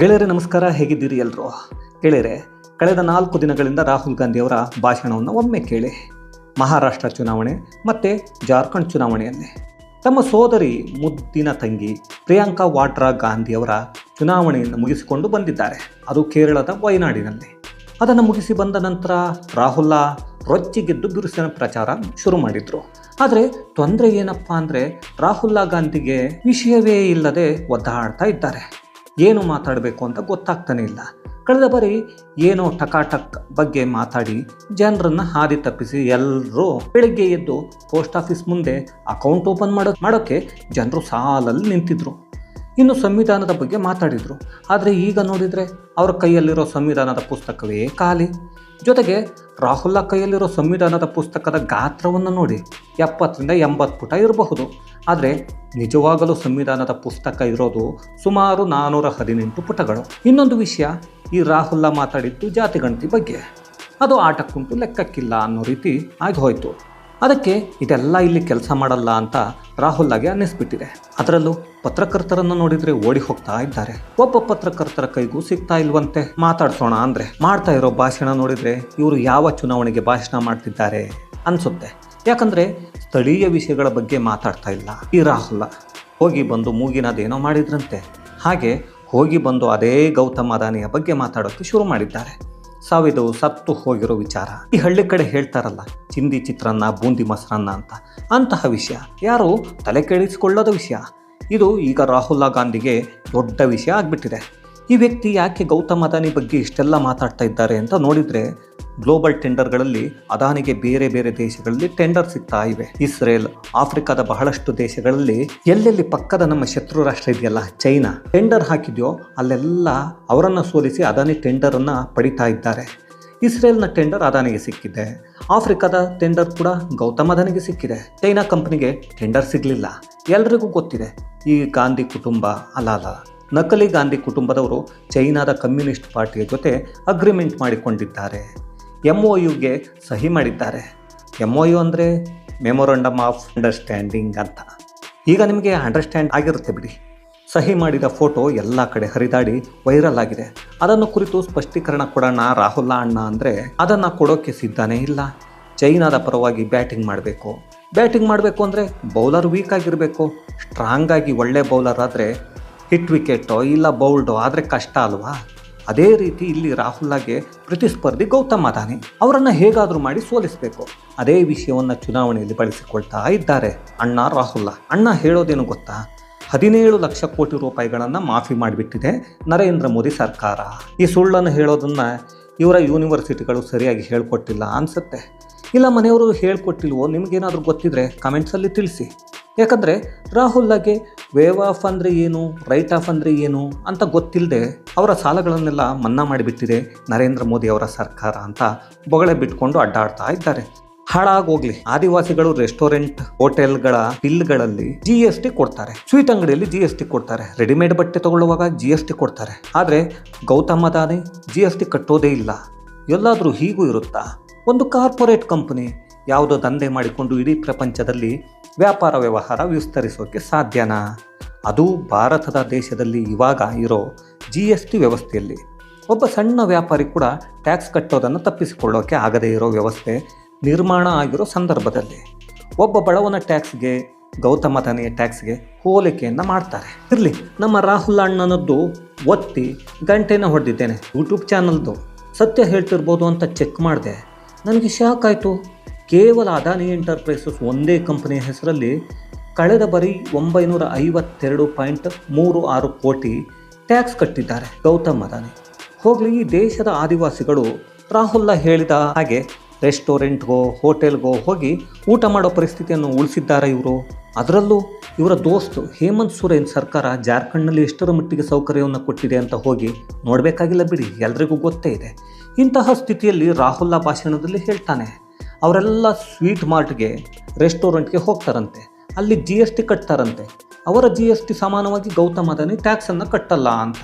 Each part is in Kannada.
ಗೆಳೆಯರೆ, ನಮಸ್ಕಾರ. ಹೇಗಿದ್ದೀರಿ ಎಲ್ಲರೂ ಗೆಳೆಯರೆ, ಕಳೆದ ನಾಲ್ಕು ದಿನಗಳಿಂದ ರಾಹುಲ್ ಗಾಂಧಿಯವರ ಭಾಷಣವನ್ನು ಒಮ್ಮೆ ಕೇಳಿ. ಮಹಾರಾಷ್ಟ್ರ ಚುನಾವಣೆ ಮತ್ತು ಜಾರ್ಖಂಡ್ ಚುನಾವಣೆಯಲ್ಲಿ ತಮ್ಮ ಸೋದರಿ ಮುದ್ದಿನ ತಂಗಿ ಪ್ರಿಯಾಂಕಾ ವಾಡ್ರಾ ಗಾಂಧಿಯವರ ಚುನಾವಣೆಯನ್ನು ಮುಗಿಸಿಕೊಂಡು ಬಂದಿದ್ದಾರೆ. ಅದು ಕೇರಳದ ವಯನಾಡಿನಲ್ಲಿ. ಅದನ್ನು ಮುಗಿಸಿ ಬಂದ ನಂತರ ರಾಹುಲ್ಲ ರೊಚ್ಚಿಗೆದ್ದು ಬಿರುಸಿನ ಪ್ರಚಾರ ಶುರು ಮಾಡಿದರು. ಆದರೆ ತೊಂದರೆ ಏನಪ್ಪ ಅಂದರೆ ರಾಹುಲ್ ಗಾಂಧಿಗೆ ವಿಷಯವೇ ಇಲ್ಲದೆ ಒದ್ದಾಡ್ತಾ ಇದ್ದಾರೆ. ಏನು ಮಾತಾಡಬೇಕು ಅಂತ ಗೊತ್ತಾಗ್ತಾನೆ ಇಲ್ಲ. ಕಳೆದ ಬಾರಿ ಏನೋ ಟಕಾಟಕ್ ಬಗ್ಗೆ ಮಾತಾಡಿ ಜನರನ್ನ ಹಾದಿ ತಪ್ಪಿಸಿ ಎಲ್ಲರೂ ಬೆಳಿಗ್ಗೆ ಎದ್ದು ಪೋಸ್ಟ್ ಆಫೀಸ್ ಮುಂದೆ ಅಕೌಂಟ್ ಓಪನ್ ಮಾಡೋ ಮಾಡೋಕ್ಕೆ ಜನರು ಸಾಲಲ್ಲಿ ನಿಂತಿದ್ರು. ಇನ್ನು ಸಂವಿಧಾನದ ಬಗ್ಗೆ ಮಾತಾಡಿದರು. ಆದರೆ ಈಗ ನೋಡಿದರೆ ಅವರ ಕೈಯಲ್ಲಿರೋ ಸಂವಿಧಾನದ ಪುಸ್ತಕವೇ ಖಾಲಿ. ಜೊತೆಗೆ ರಾಹುಲ್ನ ಕೈಯಲ್ಲಿರೋ ಸಂವಿಧಾನದ ಪುಸ್ತಕದ ಗಾತ್ರವನ್ನು ನೋಡಿ ಎಪ್ಪತ್ತರಿಂದ ಎಂಬತ್ತು ಪುಟ ಇರಬಹುದು. ಆದರೆ ನಿಜವಾಗಲೂ ಸಂವಿಧಾನದ ಪುಸ್ತಕ ಇರೋದು ಸುಮಾರು ನಾನ್ನೂರ ಹದಿನೆಂಟು ಪುಟಗಳು. ಇನ್ನೊಂದು ವಿಷಯ, ಈ ರಾಹುಲ್ಲ ಮಾತಾಡಿದ್ದು ಜಾತಿ ಗಣತಿ ಬಗ್ಗೆ. ಅದು ಆಟಕ್ಕುಂಟು ಲೆಕ್ಕಕ್ಕಿಲ್ಲ ಅನ್ನೋ ರೀತಿ ಆಗಿ ಹೋಯಿತು. ಅದಕ್ಕೆ ಇದೆಲ್ಲ ಇಲ್ಲಿ ಕೆಲಸ ಮಾಡಲ್ಲ ಅಂತ ರಾಹುಲ್ಗೆ ಅನ್ನಿಸ್ಬಿಟ್ಟಿದೆ. ಅದರಲ್ಲೂ ಪತ್ರಕರ್ತರನ್ನು ನೋಡಿದ್ರೆ ಓಡಿ ಹೋಗ್ತಾ ಇದ್ದಾರೆ. ಒಬ್ಬ ಪತ್ರಕರ್ತರ ಕೈಗೂ ಸಿಗ್ತಾ ಇಲ್ವಂತೆ ಮಾತಾಡ್ಸೋಣ ಅಂದ್ರೆ. ಮಾಡ್ತಾ ಇರೋ ಭಾಷಣ ನೋಡಿದ್ರೆ ಇವರು ಯಾವ ಚುನಾವಣೆಗೆ ಭಾಷಣ ಮಾಡ್ತಿದ್ದಾರೆ ಅನ್ಸುತ್ತೆ. ಯಾಕಂದ್ರೆ ಸ್ಥಳೀಯ ವಿಷಯಗಳ ಬಗ್ಗೆ ಮಾತಾಡ್ತಾ ಇಲ್ಲ ಈ ರಾಹುಲ್ ಹೋಗಿ ಬಂದು ಮೂಗಿನದೇನೋ ಮಾಡಿದ್ರಂತೆ. ಹಾಗೆ ಹೋಗಿ ಬಂದು ಅದೇ ಗೌತಮ್ ಅದಾನಿಯ ಬಗ್ಗೆ ಮಾತಾಡೋಕ್ಕೆ ಶುರು ಮಾಡಿದ್ದಾರೆ. ಸಾವಿದು ಸತ್ತು ಹೋಗಿರೋ ವಿಚಾರ. ಈ ಹಳ್ಳಿ ಕಡೆ ಹೇಳ್ತಾರಲ್ಲ, ಚಿಂದಿ ಚಿತ್ರಾನ್ನ, ಬೂಂದಿ ಮೊಸರನ್ನ ಅಂತ. ಅಂತಹ ವಿಷಯ, ಯಾರು ತಲೆ ಕೆಡಿಸಿಕೊಳ್ಳೋದ ವಿಷಯ? ಇದು ಈಗ ರಾಹುಲ್ ಗಾಂಧಿಗೆ ದೊಡ್ಡ ವಿಷಯ ಆಗಿಬಿಟ್ಟಿದೆ. ಈ ವ್ಯಕ್ತಿ ಯಾಕೆ ಗೌತಮ್ ಅದಾನಿ ಬಗ್ಗೆ ಇಷ್ಟೆಲ್ಲ ಮಾತಾಡ್ತಾ ಇದ್ದಾರೆ ಅಂತ ನೋಡಿದರೆ ಗ್ಲೋಬಲ್ ಟೆಂಡರ್ಗಳಲ್ಲಿ ಅದಾನಿಗೆ ಬೇರೆ ಬೇರೆ ದೇಶಗಳಲ್ಲಿ ಟೆಂಡರ್ ಸಿಗ್ತಾ ಇವೆ. ಇಸ್ರೇಲ್, ಆಫ್ರಿಕಾದ ಬಹಳಷ್ಟು ದೇಶಗಳಲ್ಲಿ ಎಲ್ಲೆಲ್ಲಿ ಪಕ್ಕದ ನಮ್ಮ ಶತ್ರು ರಾಷ್ಟ್ರ ಇದೆಯಲ್ಲ, ಚೈನಾ, ಟೆಂಡರ್ ಹಾಕಿದೆಯೋ ಅಲ್ಲೆಲ್ಲ ಅವರನ್ನು ಸೋಲಿಸಿ ಅದಾನಿ ಟೆಂಡರನ್ನು ಪಡಿತಾ ಇದ್ದಾರೆ. ಇಸ್ರೇಲ್ನ ಟೆಂಡರ್ ಅದಾನಿಗೆ ಸಿಕ್ಕಿದೆ. ಆಫ್ರಿಕಾದ ಟೆಂಡರ್ ಕೂಡ ಗೌತಮ್ ಅದಾನಿಗೆ ಸಿಕ್ಕಿದೆ. ಚೈನಾ ಕಂಪನಿಗೆ ಟೆಂಡರ್ ಸಿಗಲಿಲ್ಲ. ಎಲ್ರಿಗೂ ಗೊತ್ತಿದೆ. ಈ ಗಾಂಧಿ ಕುಟುಂಬ ಅಲ್ಲ ಅಲ್ಲ. ನಕಲಿ ಗಾಂಧಿ ಕುಟುಂಬದವರು ಚೈನಾದ ಕಮ್ಯುನಿಸ್ಟ್ ಪಾರ್ಟಿಯ ಜೊತೆ ಅಗ್ರಿಮೆಂಟ್ ಮಾಡಿಕೊಂಡಿದ್ದಾರೆ. ಒ ಯುಗೆ ಸಹಿ ಮಾಡಿದ್ದಾರೆ. ಒ ಯು ಅಂದರೆ ಮೆಮೊರಂಡಮ್ ಆಫ್ ಅಂಡರ್ಸ್ಟ್ಯಾಂಡಿಂಗ್ ಅಂತ. ಈಗ ನಿಮಗೆ ಅಂಡರ್ಸ್ಟ್ಯಾಂಡ್ ಆಗಿರುತ್ತೆ ಬಿಡಿ. ಸಹಿ ಮಾಡಿದ ಫೋಟೋ ಎಲ್ಲ ಕಡೆ ಹರಿದಾಡಿ ವೈರಲ್ ಆಗಿದೆ. ಅದನ್ನು ಕುರಿತು ಸ್ಪಷ್ಟೀಕರಣ ಕೊಡೋಣ ರಾಹುಲ್ ಅಣ್ಣ ಅಂದರೆ ಅದನ್ನು ಕೊಡೋಕ್ಕೆ ಸಿದ್ಧನೇ ಇಲ್ಲ. ಚೈನಾದ ಪರವಾಗಿ ಬ್ಯಾಟಿಂಗ್ ಮಾಡಬೇಕು. ಬ್ಯಾಟಿಂಗ್ ಮಾಡಬೇಕು ಅಂದರೆ ಬೌಲರ್ ವೀಕ್ ಆಗಿರಬೇಕು. ಸ್ಟ್ರಾಂಗ್ ಆಗಿ ಒಳ್ಳೆ ಬೌಲರ್ ಆದರೆ ಹಿಟ್ ವಿಕೆಟೋ ಇಲ್ಲ ಬೌಲ್ಡೋ ಆದರೆ ಕಷ್ಟ ಅಲ್ವಾ? ಅದೇ ರೀತಿ ಇಲ್ಲಿ ರಾಹುಲ್ಗೆ ಪ್ರತಿಸ್ಪರ್ಧಿ ಗೌತಮ್ ಅದಾನಿ. ಅವರನ್ನು ಹೇಗಾದರೂ ಮಾಡಿ ಸೋಲಿಸಬೇಕು. ಅದೇ ವಿಷಯವನ್ನು ಚುನಾವಣೆಯಲ್ಲಿ ಬಳಸಿಕೊಳ್ತಾ ಇದ್ದಾರೆ ಅಣ್ಣ ರಾಹುಲ್ಲ ಅಣ್ಣ ಹೇಳೋದೇನು ಗೊತ್ತಾ? ಹದಿನೇಳು ಲಕ್ಷ ಕೋಟಿ ರೂಪಾಯಿಗಳನ್ನು ಮಾಫಿ ಮಾಡಿಬಿಟ್ಟಿದೆ ನರೇಂದ್ರ ಮೋದಿ ಸರ್ಕಾರ. ಈ ಸುಳ್ಳನ್ನು ಹೇಳೋದನ್ನು ಇವರ ಯೂನಿವರ್ಸಿಟಿಗಳು ಸರಿಯಾಗಿ ಹೇಳ್ಕೊಟ್ಟಿಲ್ಲ ಅನಿಸುತ್ತೆ. ಇಲ್ಲ ಮನೆಯವರು ಹೇಳ್ಕೊಟ್ಟಿಲ್ವೋ ನಿಮಗೇನಾದರೂ ಗೊತ್ತಿದ್ರೆ ಕಮೆಂಟ್ಸಲ್ಲಿ ತಿಳಿಸಿ. ಯಾಕಂದರೆ ರಾಹುಲ್ಗೆ ವೇವ್ ಆಫ್ ಅಂದರೆ ಏನು ರೈಟ್ ಆಫ್ ಅಂದರೆ ಏನು ಅಂತ ಗೊತ್ತಿಲ್ಲದೆ ಅವರ ಸಾಲಗಳನ್ನೆಲ್ಲ ಮನ್ನಾ ಮಾಡಿಬಿಟ್ಟಿದೆ ನರೇಂದ್ರ ಮೋದಿ ಅವರ ಸರ್ಕಾರ ಅಂತ ಬೊಗಳೆ ಬಿಟ್ಕೊಂಡು ಅಡ್ಡಾಡ್ತಾ ಇದ್ದಾರೆ. ಹಾಳಾಗೋಗ್ಲಿ. ಆದಿವಾಸಿಗಳು ರೆಸ್ಟೋರೆಂಟ್ ಹೋಟೆಲ್ಗಳ ಬಿಲ್ಗಳಲ್ಲಿ ಜಿ ಎಸ್ ಟಿ ಕೊಡ್ತಾರೆ. ಸ್ವೀಟ್ ಅಂಗಡಿಯಲ್ಲಿ ಜಿ ಎಸ್ ಟಿ ಕೊಡ್ತಾರೆ. ರೆಡಿಮೇಡ್ ಬಟ್ಟೆ ತಗೊಳ್ಳುವಾಗ ಜಿ ಎಸ್ ಟಿ ಕೊಡ್ತಾರೆ. ಆದರೆ Gautam Adani G S T ಕಟ್ಟೋದೇ ಇಲ್ಲ. ಎಲ್ಲಾದರೂ ಹೀಗೂ ಇರುತ್ತಾ? ಒಂದು ಕಾರ್ಪೊರೇಟ್ ಕಂಪನಿ ಯಾವುದೋ ದಂಧೆ ಮಾಡಿಕೊಂಡು ಇಡೀ ಪ್ರಪಂಚದಲ್ಲಿ ವ್ಯಾಪಾರ ವ್ಯವಹಾರ ವಿಸ್ತರಿಸೋಕೆ ಸಾಧ್ಯನಾ? ಅದು ಭಾರತದ ದೇಶದಲ್ಲಿ ಇವಾಗ ಇರೋ ಜಿ ಎಸ್ ಟಿ ವ್ಯವಸ್ಥೆಯಲ್ಲಿ. ಒಬ್ಬ ಸಣ್ಣ ವ್ಯಾಪಾರಿ ಕೂಡ ಟ್ಯಾಕ್ಸ್ ಕಟ್ಟೋದನ್ನು ತಪ್ಪಿಸಿಕೊಳ್ಳೋಕೆ ಆಗದೇ ಇರೋ ವ್ಯವಸ್ಥೆ ನಿರ್ಮಾಣ ಆಗಿರೋ ಸಂದರ್ಭದಲ್ಲಿ. ಒಬ್ಬ ಬಡವನ ಟ್ಯಾಕ್ಸ್ಗೆ, ಗೌತಮ ತನೆಯ ಟ್ಯಾಕ್ಸ್ಗೆ ಹೋಲಿಕೆಯನ್ನು ಮಾಡ್ತಾರೆ. ಇರಲಿ, ನಮ್ಮ ರಾಹುಲ್ ಅಣ್ಣನದ್ದು ಒತ್ತಿ ಗಂಟೆನ ಹೊಡೆದಿದ್ದೇನೆ ಯೂಟ್ಯೂಬ್ ಚಾನಲ್ದು. ಸತ್ಯ ಹೇಳ್ತಿರ್ಬೋದು ಅಂತ ಚೆಕ್ ಮಾಡಿದೆ. ನನಗೆ ಶಾಕ್ ಆಯಿತು. ಕೇವಲ ಅದಾನಿ ಎಂಟರ್ಪ್ರೈಸಸ್ ಒಂದೇ ಕಂಪನಿಯ ಹೆಸರಲ್ಲಿ ಕಳೆದ ಬಾರಿ ಒಂಬೈನೂರ ಐವತ್ತೆರಡು ಪಾಯಿಂಟ್ ಮೂರು ಆರು ಕೋಟಿ ಟ್ಯಾಕ್ಸ್ ಕಟ್ಟಿದ್ದಾರೆ ಗೌತಮ್ ಅದಾನಿ. ಹೋಗಲಿ, ಈ ದೇಶದ ಆದಿವಾಸಿಗಳು ರಾಹುಲ್ಲ ಹೇಳಿದ ಹಾಗೆ ರೆಸ್ಟೋರೆಂಟ್ಗೋ, ಹೋಟೆಲ್ಗೋ ಹೋಗಿ ಊಟ ಮಾಡೋ ಪರಿಸ್ಥಿತಿಯನ್ನು ಉಳಿಸಿದ್ದಾರೆ ಇವರು. ಅದರಲ್ಲೂ ಇವರ ದೋಸ್ತು ಹೇಮಂತ್ ಸೊರೇನ್ ಸರ್ಕಾರ ಜಾರ್ಖಂಡ್ನಲ್ಲಿ ಎಷ್ಟರ ಮಟ್ಟಿಗೆ ಸೌಕರ್ಯವನ್ನು ಕೊಟ್ಟಿದೆ ಅಂತ ಹೋಗಿ ನೋಡಬೇಕಾಗಿಲ್ಲ ಬಿಡಿ, ಎಲ್ರಿಗೂ ಗೊತ್ತೇ ಇದೆ. ಇಂತಹ ಸ್ಥಿತಿಯಲ್ಲಿ ರಾಹುಲ್ಲ ಭಾಷಣದಲ್ಲಿ ಹೇಳ್ತಾನೆ ಅವರೆಲ್ಲ ಸ್ವೀಟ್ ಮಾರ್ಟ್ಗೆ ರೆಸ್ಟೋರೆಂಟ್ಗೆ ಹೋಗ್ತಾರಂತೆ. ಅಲ್ಲಿ ಜಿ ಎಸ್ ಟಿ ಕಟ್ತಾರಂತೆ. ಅವರ ಜಿ ಎಸ್ ಟಿ ಸಮಾನವಾಗಿ ಗೌತಮ್ ಅದಾನಿ ಟ್ಯಾಕ್ಸನ್ನು ಕಟ್ಟಲ್ಲ ಅಂತ.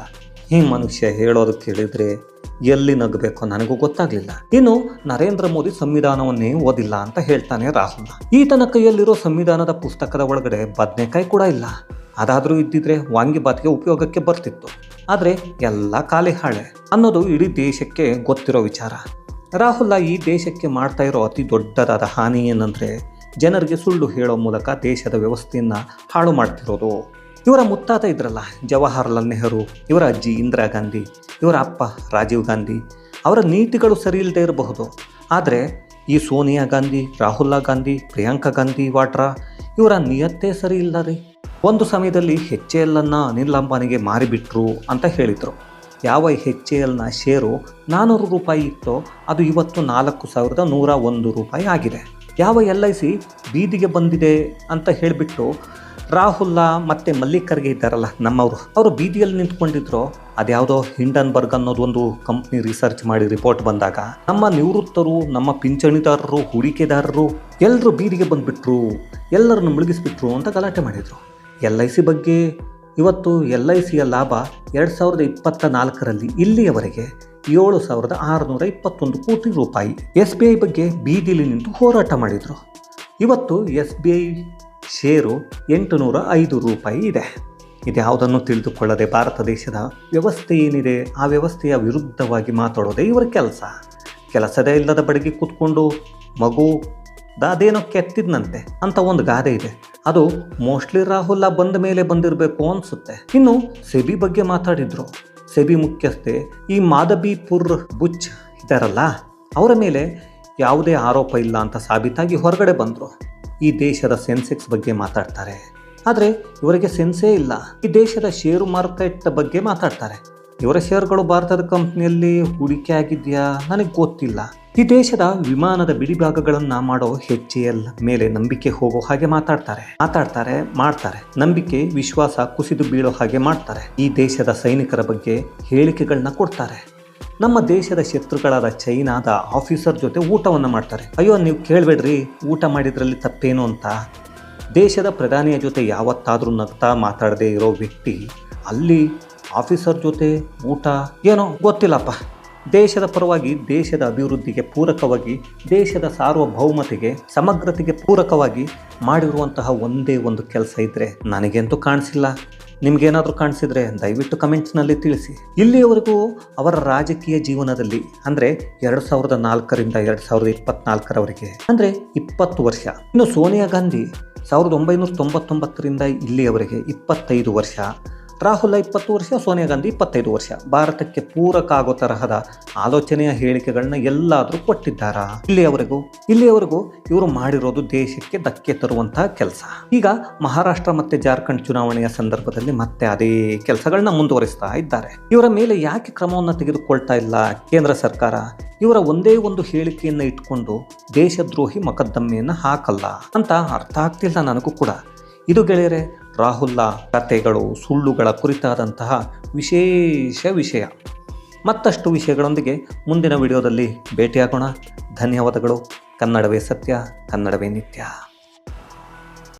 ಈ ಮನುಷ್ಯ ಹೇಳೋದು ಕೇಳಿದರೆ ಎಲ್ಲಿ ನಗಬೇಕೋ ನನಗೂ ಗೊತ್ತಾಗಲಿಲ್ಲ. ಇನ್ನು ನರೇಂದ್ರ ಮೋದಿ ಸಂವಿಧಾನವನ್ನೇ ಓದಿಲ್ಲ ಅಂತ ಹೇಳ್ತಾನೆ ರಾಹುಲ್. ಈತನ ಕೈಯಲ್ಲಿರೋ ಸಂವಿಧಾನದ ಪುಸ್ತಕದ ಒಳಗಡೆ ಬದನೆಕಾಯಿ ಕೂಡ ಇಲ್ಲ. ಅದಾದರೂ ಇದ್ದಿದ್ರೆ ವಾಂಗಿಬಾತ್ಗೆ ಉಪಯೋಗಕ್ಕೆ ಬರ್ತಿತ್ತು. ಆದರೆ ಎಲ್ಲ ಖಾಲಿ ಹಾಳೆ ಅನ್ನೋದು ಇಡೀ ದೇಶಕ್ಕೆ ಗೊತ್ತಿರೋ ವಿಚಾರ. ರಾಹುಲ್ ಈ ದೇಶಕ್ಕೆ ಮಾಡ್ತಾ ಇರೋ ಅತಿ ದೊಡ್ಡದಾದ ಹಾನಿ ಏನಂದರೆ ಜನರಿಗೆ ಸುಳ್ಳು ಹೇಳೋ ಮೂಲಕ ದೇಶದ ವ್ಯವಸ್ಥೆಯನ್ನು ಹಾಳು ಮಾಡ್ತಿರೋದು. ಇವರ ಮುತ್ತಾತ ಇದ್ರಲ್ಲ, ಜವಾಹರ್ಲಾಲ್ ನೆಹರು, ಇವರ ಅಜ್ಜಿ ಇಂದಿರಾ ಗಾಂಧಿ, ಇವರ ಅಪ್ಪ ರಾಜೀವ್ ಗಾಂಧಿ, ಅವರ ನೀತಿಗಳು ಸರಿ ಇಲ್ಲದೆ ಇರಬಹುದು. ಆದರೆ ಈ ಸೋನಿಯಾ ಗಾಂಧಿ ರಾಹುಲ್ ಗಾಂಧಿ, ಪ್ರಿಯಾಂಕಾ ಗಾಂಧಿ, ವಾಡ್ರಾ, ಇವರ ನಿಯತ್ತೇ ಸರಿ ಇಲ್ಲ ರೀ ಒಂದು ಸಮಯದಲ್ಲಿ ಹೆಚ್ಚೆಲ್ಲನ್ನು ಅನಿಲ್ ಅಂಬಾನಿಗೆ ಮಾರಿಬಿಟ್ರು ಅಂತ ಹೇಳಿದರು. ಯಾವ ಹೆಚ್ ಎಲ್ನ ಶೇರು ನಾನ್ನೂರು ರೂಪಾಯಿ ಇತ್ತೋ ಅದು ಇವತ್ತು ನಾಲ್ಕು ಸಾವಿರದ ನೂರ ಒಂದು ರೂಪಾಯಿ ಆಗಿದೆ. ಯಾವ ಎಲ್ ಐ ಸಿ ಬೀದಿಗೆ ಬಂದಿದೆ ಅಂತ ಹೇಳಿಬಿಟ್ಟು ರಾಹುಲ್ಲ ಮತ್ತು ಮಲ್ಲಿಕರ್ಗೆ ಇದ್ದಾರಲ್ಲ ನಮ್ಮವರು, ಅವರು ಬೀದಿಯಲ್ಲಿ ನಿಂತ್ಕೊಂಡಿದ್ರು, ಅದ್ಯಾವುದೋ ಹಿಂಡನ್ಬರ್ಗ್ ಅನ್ನೋದು ಒಂದು ಕಂಪ್ನಿ ರಿಸರ್ಚ್ ಮಾಡಿ ರಿಪೋರ್ಟ್ ಬಂದಾಗ, ನಮ್ಮ ನಿವೃತ್ತರು, ನಮ್ಮ ಪಿಂಚಣಿದಾರರು, ಹೂಡಿಕೆದಾರರು ಎಲ್ಲರೂ ಬೀದಿಗೆ ಬಂದುಬಿಟ್ರು, ಎಲ್ಲರನ್ನು ಮುಳುಗಿಸ್ಬಿಟ್ರು ಅಂತ ಗಲಾಟೆ ಮಾಡಿದರು. ಎಲ್ ಐ ಸಿ ಬಗ್ಗೆ ಇವತ್ತು ಎಲ್ ಐ ಸಿಯ ಲಾಭ ಎರಡು ಸಾವಿರದ ಇಪ್ಪತ್ತ ನಾಲ್ಕರಲ್ಲಿ ಇಲ್ಲಿಯವರೆಗೆ ಏಳು ಸಾವಿರದ ಆರುನೂರ ಇಪ್ಪತ್ತೊಂದು ಕೋಟಿ ರೂಪಾಯಿ. ಎಸ್ ಬಿ ಐ ಬಗ್ಗೆ ಬೀದಿಲಿ ನಿಂತು ಹೋರಾಟ ಮಾಡಿದರು. ಇವತ್ತು ಎಸ್ ಬಿ ಐ ಷೇರು ಎಂಟು ನೂರ ಐದು ರೂಪಾಯಿ ಇದೆ. ಇದ್ಯಾವುದನ್ನು ತಿಳಿದುಕೊಳ್ಳದೆ ಭಾರತ ದೇಶದ ವ್ಯವಸ್ಥೆ ಏನಿದೆ? ಆ ವ್ಯವಸ್ಥೆಯ ವಿರುದ್ಧವಾಗಿ ಮಾತಾಡೋದೇ ಇವರ ಕೆಲಸ. ಕೆಲಸದೇ ಇಲ್ಲದ ಬಡಗಿ ಕೂತ್ಕೊಂಡು ಮಗು ಅದೇನೋ ಕೆತ್ತಿದ್ನಂತೆ ಅಂತ ಒಂದು ಗಾದೆ ಇದೆ. ಅದು ಮೋಸ್ಟ್ಲಿ ರಾಹುಲ್ ಬಂದ ಮೇಲೆ ಬಂದಿರಬೇಕು ಅನ್ಸುತ್ತೆ. ಇನ್ನು ಸೆಬಿ ಬಗ್ಗೆ ಮಾತಾಡಿದ್ರು. ಸೆಬಿ ಮುಖ್ಯಸ್ಥೆ ಈ ಮಾದಬಿಪುರ್ ಬುಚ್ ಇದ್ದಾರಲ್ಲ ಅವರ ಮೇಲೆ ಯಾವುದೇ ಆರೋಪ ಇಲ್ಲ ಅಂತ ಸಾಬೀತಾಗಿ ಹೊರಗಡೆ ಬಂದರು. ಈ ದೇಶದ ಸೆನ್ಸೆಕ್ಸ್ ಬಗ್ಗೆ ಮಾತಾಡ್ತಾರೆ. ಆದರೆ ಇವರಿಗೆ ಸೆನ್ಸೇ ಇಲ್ಲ. ಈ ದೇಶದ ಷೇರು ಮಾರುಕಟ್ಟೆ ಬಗ್ಗೆ ಮಾತಾಡ್ತಾರೆ. ಇವರ ಶೇರ್ಗಳು ಭಾರತದ ಕಂಪ್ನಿಯಲ್ಲಿ ಹೂಡಿಕೆ ಆಗಿದೆಯಾ ನನಗೆ ಗೊತ್ತಿಲ್ಲ. ಈ ದೇಶದ ವಿಮಾನದ ಬಿಡಿಭಾಗಗಳನ್ನ ಮಾಡೋ ಹೆಚ್ ಮೇಲೆ ನಂಬಿಕೆ ಹೋಗೋ ಹಾಗೆ ಮಾತಾಡ್ತಾರೆ. ಮಾತಾಡ್ತಾರೆ, ಮಾಡ್ತಾರೆ. ನಂಬಿಕೆ, ವಿಶ್ವಾಸ ಕುಸಿದು ಬೀಳೋ ಹಾಗೆ ಮಾಡ್ತಾರೆ. ಈ ದೇಶದ ಸೈನಿಕರ ಬಗ್ಗೆ ಹೇಳಿಕೆಗಳನ್ನ ಕೊಡ್ತಾರೆ. ನಮ್ಮ ದೇಶದ ಶತ್ರುಗಳಾದ ಚೈನಾದ ಆಫೀಸರ್ ಜೊತೆ ಊಟವನ್ನು ಮಾಡ್ತಾರೆ. ಅಯ್ಯೋ, ನೀವು ಕೇಳಬೇಡ್ರಿ, ಊಟ ಮಾಡಿದ್ರಲ್ಲಿ ತಪ್ಪೇನು ಅಂತ. ದೇಶದ ಪ್ರಧಾನಿಯ ಜೊತೆ ಯಾವತ್ತಾದರೂ ನಗ್ತಾ ಮಾತಾಡದೇ ಇರೋ ವ್ಯಕ್ತಿ ಅಲ್ಲಿ ಆಫೀಸರ್ ಜೊತೆ ಊಟ ಏನೋ ಗೊತ್ತಿಲ್ಲಪ್ಪ. ದೇಶದ ಪರವಾಗಿ ದೇಶದ ಅಭಿವೃದ್ಧಿಗೆ ಪೂರಕವಾಗಿ, ದೇಶದ ಸಾರ್ವಭೌಮತೆಗೆ, ಸಮಗ್ರತೆಗೆ ಪೂರಕವಾಗಿ ಮಾಡಿರುವಂತಹ ಒಂದೇ ಒಂದು ಕೆಲಸ ಇದ್ರೆ ನನಗೆಂತೂ ಕಾಣಿಸಿಲ್ಲ. ನಿಮ್ಗೇನಾದರೂ ಕಾಣಿಸಿದ್ರೆ ದಯವಿಟ್ಟು ಕಮೆಂಟ್ಸ್ನಲ್ಲಿ ತಿಳಿಸಿ. ಇಲ್ಲಿಯವರೆಗೂ ಅವರ ರಾಜಕೀಯ ಜೀವನದಲ್ಲಿ, ಅಂದರೆ ಎರಡು ಸಾವಿರದ ನಾಲ್ಕರಿಂದ ಎರಡು ಸಾವಿರದ ಇಪ್ಪತ್ನಾಲ್ಕರವರೆಗೆ, ಅಂದರೆ ಇಪ್ಪತ್ತು ವರ್ಷ, ಇನ್ನು ಸೋನಿಯಾ ಗಾಂಧಿ ಸಾವಿರದ ಒಂಬೈನೂರ ತೊಂಬತ್ತೊಂಬತ್ತರಿಂದ ಇಲ್ಲಿಯವರೆಗೆ ಇಪ್ಪತ್ತೈದು ವರ್ಷ ರಾಹುಲ್ ಇಪ್ಪತ್ತು ವರ್ಷ, ಸೋನಿಯಾ ಗಾಂಧಿ ಇಪ್ಪತ್ತೈದು ವರ್ಷ. ಭಾರತಕ್ಕೆ ಪೂರಕ ಆಗೋ ತರಹದ ಆಲೋಚನೆಯ ಹೇಳಿಕೆಗಳನ್ನ ಎಲ್ಲಾದರೂ ಕೊಟ್ಟಿದ್ದಾರಾ? ಇಲ್ಲಿಯವರೆಗೂ ಇಲ್ಲಿಯವರೆಗೂ ಇವರು ಮಾಡಿರೋದು ದೇಶಕ್ಕೆ ಧಕ್ಕೆ ತರುವಂತಹ ಕೆಲಸ. ಈಗ ಮಹಾರಾಷ್ಟ್ರ ಮತ್ತೆ ಜಾರ್ಖಂಡ್ ಚುನಾವಣೆಯ ಸಂದರ್ಭದಲ್ಲಿ ಮತ್ತೆ ಅದೇ ಕೆಲಸಗಳನ್ನ ಮುಂದುವರಿಸ್ತಾ ಇದ್ದಾರೆ. ಇವರ ಮೇಲೆ ಯಾಕೆ ಕ್ರಮವನ್ನು ತೆಗೆದುಕೊಳ್ತಾ ಇಲ್ಲ ಕೇಂದ್ರ ಸರ್ಕಾರ? ಇವರ ಒಂದೇ ಒಂದು ಹೇಳಿಕೆಯನ್ನ ಇಟ್ಕೊಂಡು ದೇಶದ್ರೋಹಿ ಮೊಕದ್ದಮೆಯನ್ನು ಹಾಕಲ್ಲ ಅಂತ ಅರ್ಥ ಆಗ್ತಿಲ್ಲ ನನಗೂ ಕೂಡ. ಇದು ಗೆಳೆಯರೆ ರಾಹುಲ್ಲ ಕಥೆಗಳು, ಸುಳ್ಳುಗಳ ಕುರಿತಾದಂತಹ ವಿಶೇಷ ವಿಷಯ. ಮತ್ತಷ್ಟು ವಿಷಯಗಳೊಂದಿಗೆ ಮುಂದಿನ ವಿಡಿಯೋದಲ್ಲಿ ಭೇಟಿಯಾಗೋಣ. ಧನ್ಯವಾದಗಳು. ಕನ್ನಡವೇ ಸತ್ಯ, ಕನ್ನಡವೇ ನಿತ್ಯ.